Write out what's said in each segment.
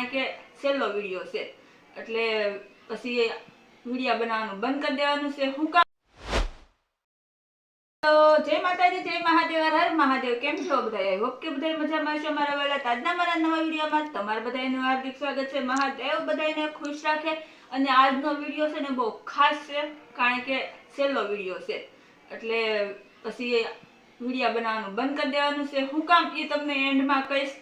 કારણ કે છેલ્લો વીડિયો છે. એટલે પછી વિડીયા બનાવવાનું બંધ કરી દેવાનું છે. હું કામ જય માતાજી, જય મહાદેવ, હર મહાદેવ. કેમ છો બધા આઈ હોપ કે બધા મજામાં છો મારા વાલા આજના મારા નવા વિડીયોમાં તમારા બધાનું હાર્દિક સ્વાગત છે. મહાદેવ બધાને ખુશ રાખે. અને આજનો વીડિયો છે ને બહુ ખાસ છે, કારણ કે છેલ્લો વીડિયો છે. એટલે પછી વિડીયા બનાવવાનું બંધ કરી દેવાનું છે. હું કામ એ તમને એન્ડમાં કહીશ.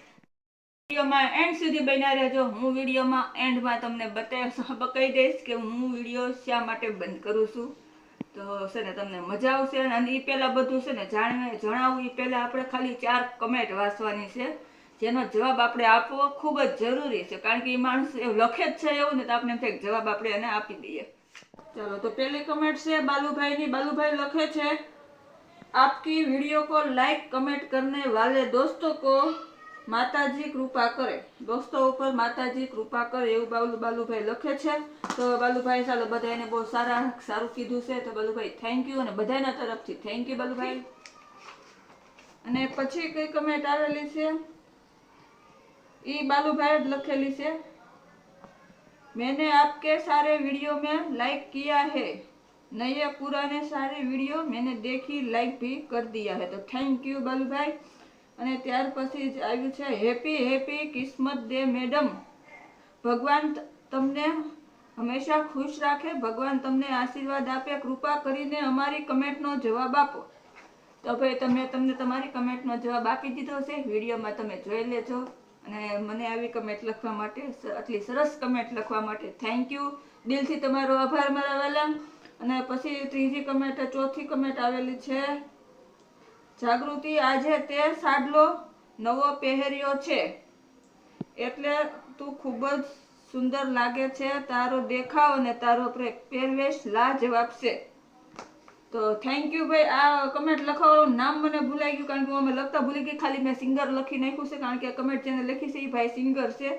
વિડીયોમાં એન્ડ સુધી બન્યા રહેજો. હું વિડીયોમાં એન્ડમાં તમને બતાવી કહી દઈશ કે હું વીડિયો શા માટે બંધ કરું છું. તો છે ને તમને મજા આવશે અને એ પહેલાં બધું છે ને જાણવા જણાવું. એ પહેલાં આપણે ખાલી ચાર કમેન્ટ વાંચવાની છે. જેનો જવાબ આપણે આપવો ખૂબ જ જરૂરી છે. કારણ કે એ માણસ એવું લખે જ છે એવું ને તો આપણે એમ જવાબ આપણે એને આપી દઈએ. ચાલો, તો પહેલી કમેન્ટ છે બાલુભાઈની. બાલુભાઈ લખે છે, આપકી વીડિયો કો લાઈક કમેન્ટ કરને વાલે દોસ્તો કો માતાજી કૃપા કરે. દોસ્તો ઉપર માતાજી કૃપા કરે એવું બાલુ બાલુભાઈ લખે છે. તો બાલુભાઈ ચાલો બધાને બહુ સારા સારું કીધું છે. તો બાલુભાઈ થેન્ક યુ અને બધાના તરફથી થેન્ક યુ બાલુભાઈ. અને પછી કઈ કમેન્ટ આવેલી છે? એ બાલુભાઈ જ લખેલી છે. મેને આપકે સારે વીડિયો મેં લાઈક કિયા હે? નયે પુરાને સારી વીડિયો મેને દેખી લાઈક ભી કર દિયા હે. તો થેન્ક યુ બાલુભાઈ. અને ત્યાર પછી જ આવ્યું છે હેપી હેપી કિસ્મત દે મેડમ ભગવાન તમને હંમેશા ખુશ રાખે. ભગવાન તમને આશીર્વાદ આપે. કૃપા કરીને અમારી કમેન્ટનો જવાબ આપો. તો ભાઈ તમે, તમને તમારી કમેન્ટનો જવાબ આપી દીધો છે. વિડીયોમાં તમે જોઈ લેજો. અને મને આવી કમેન્ટ લખવા માટે આટલી સરસ કમેન્ટ લખવા માટે થેન્ક યુ દિલથી તમારો આભાર મારા વાલા. અને પછી ત્રીજી કમેન્ટ, ચોથી કમેન્ટ આવેલી છે. જાગૃતિ આજે તે સાડલો નવો પહેર્યો છે. એટલે તું ખૂબ જ સુંદર લાગે છે. તારો દેખાવ અને તારો પહેરવેશ લાજવાબ છે. તો થેન્ક યુ ભાઈ. આ કમેન્ટ લખવાનું નામ મને ભૂલાઈ ગયું કારણ કે અમે લખતા ભૂલી ગઈ. ખાલી મેં સિંગર લખી નાખ્યું છે કારણ કે કમેન્ટ જેને લખી છે એ ભાઈ સિંગર છે.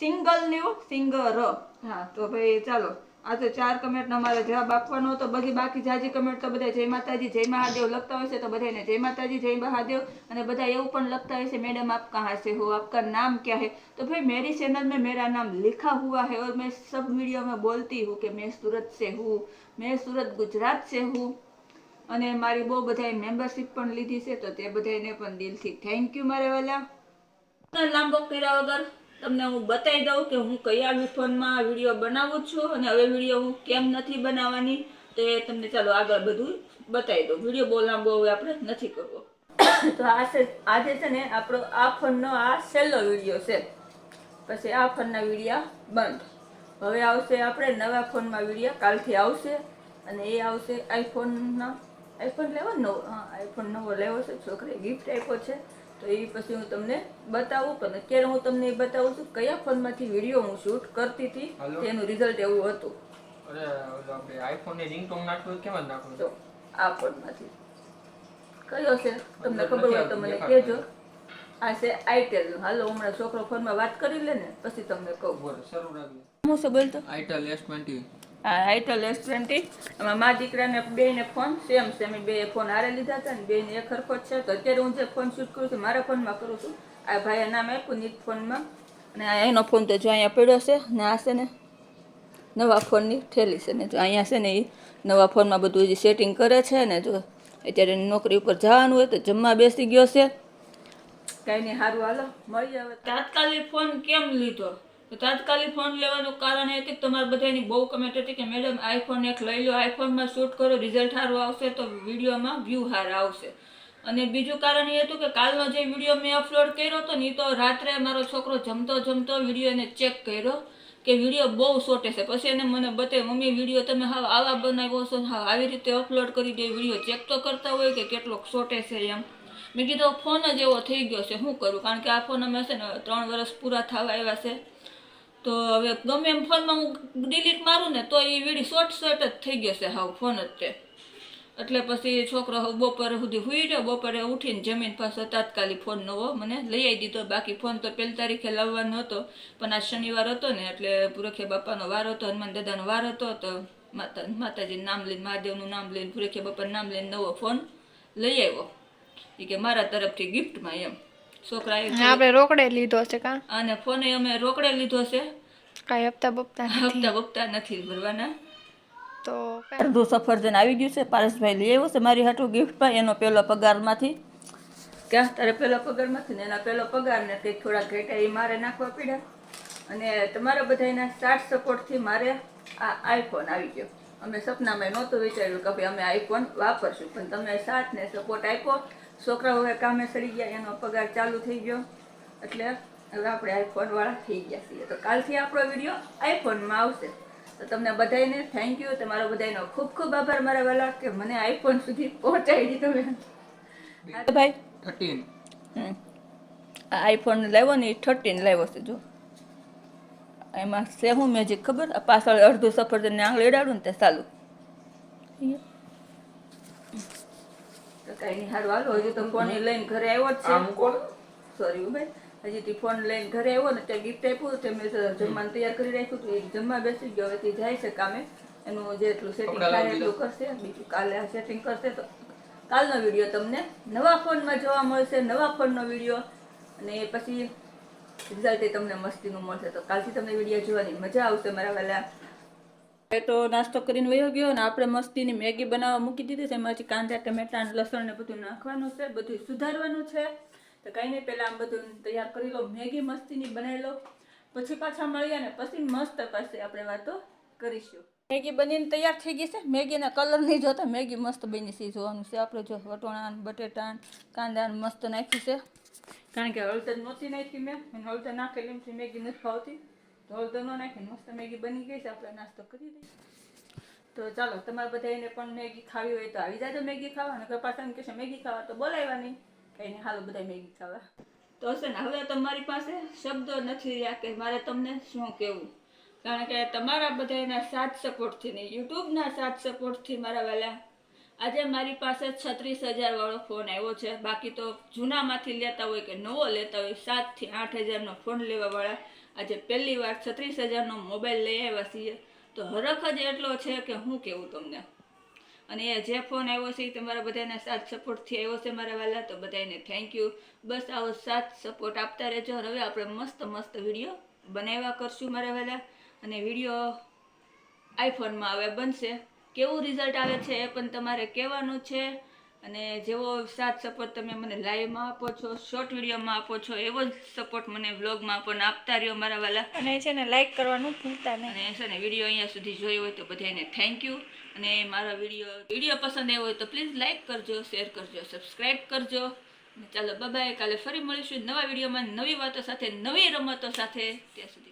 સિંગલ લ્યો સિંગર હા, તો ભાઈ ચાલો. આ તો ચાર કમેન્ટનો અમારે જવાબ આપવાનો હતો બધી બાકી જાજી કમેન્ટ તો બધા જય માતાજી જય મહાદેવ લખતા હોય છે તો બધાને જય માતાજી જય મહાદેવ અને બધા એવું પણ લખતા હોય છે मैडम आप कहाँ से हो आपका नाम क्या है तो भाई मेरी चैनल में मेरा नाम लिखा हुआ है और मैं सब वीडियो में बोलती हूँ कि मैं सूरत से हूँ मैं सूरत गुजरात से हूँ અને મારી બહુ બધાએ મેમ્બરશિપ પણ લીધી છે તો તે બધાને પણ દિલથી થેન્ક યુ મારા વાલા લાંબો કર્યા વગર તમને હું બતાવી દઉં કે હું કયા ફોનમાં વીડિયો બનાવું છું અને હવે વીડિયો હું કેમ નથી બનાવવાની. તો એ તમને ચાલો આગળ બધું બતાવી દઉં. વીડિયો બહુ આપણે નથી કરવો. તો આ છે, આજે છે ને આપણો આ ફોનનો આ છેલ્લો વીડિયો છે. પછી આ ફોનના વિડીયા બંધ. હવે આવશે આપણે નવા ફોનમાં વિડીયા, કાલથી આવશે. અને એ આવશે આઈફોનના આઈફોન લેવો નવો? હા આઈફોન નવો લેવો છે. છોકરીએ ગિફ્ટ આપ્યો છે. તો એ પછી હું તમને બતાવું પણ અત્યારે હું તમને એ બતાવું છું કયા ફોનમાંથી વીડિયો હું શૂટ કરતી હતી તેનું રિઝલ્ટ એવું હતું. અરે આપણે આઈફોનની રિંગટોન નાખવું કેમ જ નાખવું? તો આ ફોનમાંથી. કયો છે? તમને ખબર હોય તો મને કહેજો. આ છે આઈટેલ હાલો હમણાં છોકરો ફોનમાં વાત કરી લે ને પછી તમને કહું. બરાબર શરૂ રાખજો. હું છે બોલતો? આઈટેલ S20 હા આઈટલ એસ ટ્વેન્ટી. એમાં મા દીકરાને બેને ફોન સેમ સેમ બે ફોન હારે લીધા હતા ને બેને એક સરખો છે. તો અત્યારે હું જે ફોન શૂટ કરું છું મારા ફોનમાં કરું છું. આ ભાઈએ નામ આપ્યું નીત ફોનમાં અને એનો ફોન તો જો અહીંયા પડ્યો છે ને આ છે ને નવા ફોનની ઠેલી છે. ને જો અહીંયા છે ને એ નવા ફોનમાં બધું જે સેટિંગ કરે છે ને જો અત્યારે નોકરી ઉપર જવાનું હોય તો જમવા બેસી ગયો છે. કાંઈ નહીં સારું હાલો. મળી આવે તાત્કાલિક ફોન કેમ લીધો? તો તાત્કાલિક ફોન લેવાનું કારણ એ કે તમારે બધાની બહુ કમેન્ટ હતી કે, મેડમ આઈફોન એક લઈ લો આઈફોનમાં શૂટ કરો રિઝલ્ટ સારું આવશે તો વિડીયોમાં વ્યૂ સારા આવશે. અને બીજું કારણ એ હતું કે, કાલનો જે વીડિયો મેં અપલોડ કર્યો હતો ને તો રાત્રે મારો છોકરો જમતો જમતો વીડિયો એને ચેક કર્યો કે વીડિયો બહુ સોટે છે પછી એને મને બતાવ્યું મમ્મી, વીડિયો તમે હા આવા બનાવ્યો છો હાવ આવી રીતે અપલોડ કરી દે, વીડિયો ચેક તો કરતા હોય કે કેટલોક સોટે છે એમ. મેં કીધું, ફોન જ એવો થઈ ગયો છે શું કરું? કારણ કે આ ફોન અમે છે ને ત્રણ વર્ષ પૂરા થવા આવ્યા છે. તો હવે ગમે એમ ફોનમાં હું ડિલીટ મારું ને તો એ વીડી શોર્ટ શોર્ટ જ થઈ ગયો છે હાવ ફોન જ તે. એટલે પછી છોકરો બપોરે સુધી હુઈ રહ્યો, બપોરે ઉઠીને જમીન પાસે તાત્કાલિક ફોન નવો મને લઈ આવી દીધો. બાકી ફોન તો પહેલી તારીખે લાવવાનો હતો, પણ આજ શનિવાર હતો ને, એટલે પુરખે બાપાનો વાર હતો, હનુમાન દાદાનો વાર હતો, તો માતા, માતાજીનું નામ લઈને, મહાદેવનું નામ લઈને પુરખે બાપાનું નામ લઈને નવો ફોન લઈ આવ્યો. એ કે મારા તરફથી ગિફ્ટમાં એમ. છોકરાએ આપણે રોકડે લીધો છે કા? અને ફોને અમે રોકડે લીધો છે કાંઈ હપ્તા બપ્તા નથી. હપ્તા બપ્તા નથી ભરવાના. તો અડધું સફરજન આવી ગયું છે પારસભાઈ લઈ આવ્યો છે મારી હાટું ગિફ્ટમાં એનો પહેલો પગારમાંથી. ક્યાં? તારે પહેલો પગારમાંથી ને એના પહેલો પગાર ને કંઈક થોડા ઘેટા એ મારે નાખવા પડ્યા અને તમારા બધાના સ્ટાર્ટ સપોર્ટથી મારે આ આઈફોન આવી ગયો. અમે સપનામાં નહોતું વિચાર્યું કે ભાઈ અમે આઈફોન વાપરશું પણ તમે સાથ ને સપોર્ટ આપ્યો. છોકરાઓ હવે કામે સડી ગયા એનો પગાર ચાલુ થઈ ગયો. એટલે હવે આપણે આઈફોન વાળા થઈ ગયા છીએ. તો કાલથી આપણો વીડિયો આઈફોનમાં આવશે. તો તમને બધાને થેન્ક યુ તમારો બધાનો ખૂબ ખૂબ આભાર મારા વાલા કે મને આઈફોન સુધી પહોંચાડી દીધો મેં ભાઈ. થર્ટીન હમ. આ આઈફોન લાવ્યો ને એ થર્ટીન લાવ્યો છે જો. એમાં સેહું મેજિક ખબર? આ પાછળ અડધું સફરજનને આંગળી અડાડું ને તે ચાલુ. કઈ નહીં હારું હાલો હજી તો ફોન લઈને ઘરે આવ્યો જ છે. સોરી ભાઈ હજી તે ફોન લઈને ઘરે આવ્યો ને ત્યાં ગિફ્ટ આપ્યું તે મેં જમવાનું તૈયાર કરી રાખ્યું હતું એક જમવા બેસી ગયો હવે તે જાય છે કામે. એનું જેટલું સેટિંગ થાય એટલું કરશે બીજું કાલે સેટિંગ કરશે તો કાલનો વીડિયો તમને નવા ફોનમાં જોવા મળશે નવા ફોનનો વીડિયો અને પછી રિઝલ્ટ તમને મસ્તીનું મળશે. તો કાલથી તમને વીડિયો જોવાની મજા આવશે મારા વાલા. એ તો નાસ્તો કરીને વયો ગયો અને આપણે મસ્તીની મેગી બનાવવા મૂકી દીધી છે. એમાંથી કાંદા, ટમેટા લસણ ને બધું નાખવાનું છે. બધું સુધારવાનું છે. તો કંઈ નહીં, પહેલાં આમ બધું તૈયાર કરી લો. મેગી મસ્તીની બનાવી લો. પછી પાછા મળીએ ને પછી મસ્ત પાસે આપણે વાતો કરીશું. મેગી બનીને તૈયાર થઈ ગઈ છે. મેગીના કલર નહીં જોતા. મેગી મસ્ત બની છે. જોવાનું છે આપણે જો વટોણા બટેટા કાંદા મસ્ત નાખી છે. કારણ કે હળદર નહોતી નાખી મેં. હળદર નાખેલી મેગી નથી ભાવતી. તો હળદર ન નાખીને મસ્ત મેગી બની ગઈ છે, આપણે નાસ્તો કરી દઈશું તો ચાલો, તમારે બધાને પણ મેગી ખાવી હોય તો આવી જાજો મેગી ખાવા અને પાછા એમ કહેશે મેગી ખાવા, તો બોલાવવાની કંઈ નહીં હાલો બધા મેગી ખાવા. તો હશે ને, હવે તમારી પાસે શબ્દો નથી રહ્યા કે મારે તમને શું કહેવું? કારણ કે તમારા બધાના સાથ સપોર્ટથી નહીં, યુટ્યુબના સાથ સપોર્ટથી મારા વાલા. આજે મારી પાસે છત્રીસ હજાર વાળો ફોન આવ્યો છે. બાકી તો જૂનામાંથી લેતા હોય કે નવો લેતા હોય, સાતથી આઠ હજારનો ફોન લેવાવાળા આજે પહેલી વાર છત્રીસ હજારનો મોબાઈલ લઈ આવ્યા છીએ. તો હરખ જ એટલો છે કે હું કેવું તમને? અને એ જે ફોન આવ્યો છે એ તમારા બધાના સાથ સપોર્ટથી આવ્યો છે મારા વાલા, તો બધાને થેન્ક યુ બસ આવો સાથ સપોર્ટ આપતા રહેજો હવે આપણે મસ્ત મસ્ત વીડિયો બનાવ્યા કરશું મારા વાલા. અને વીડિયો આઈફોનમાં હવે બનશે. કેવું રિઝલ્ટ આવે છે એ પણ તમારે કહેવાનું છે. અને જેવો સાથ સપોર્ટ તમે મને લાઈવમાં આપો છો શોર્ટ વિડીયોમાં આપો છો એવો જ સપોર્ટ મને વ્લોગમાં પણ આપતા રહ્યો મારા વાલા. અને છે ને લાઈક કરવાનું ભૂલતા નહીં. અને છે ને વીડિયો અહીંયા સુધી જોયો હોય તો બધાને થેન્ક યુ અને મારા વીડિયો વીડિયો પસંદ આવ્યો હોય તો પ્લીઝ લાઈક કરજો શેર કરજો સબસ્ક્રાઈબ કરજો. અને ચાલો બાય કાલે ફરી મળીશું નવા વિડીયોમાં નવી વાતો સાથે નવી રમતો સાથે. ત્યાં સુધી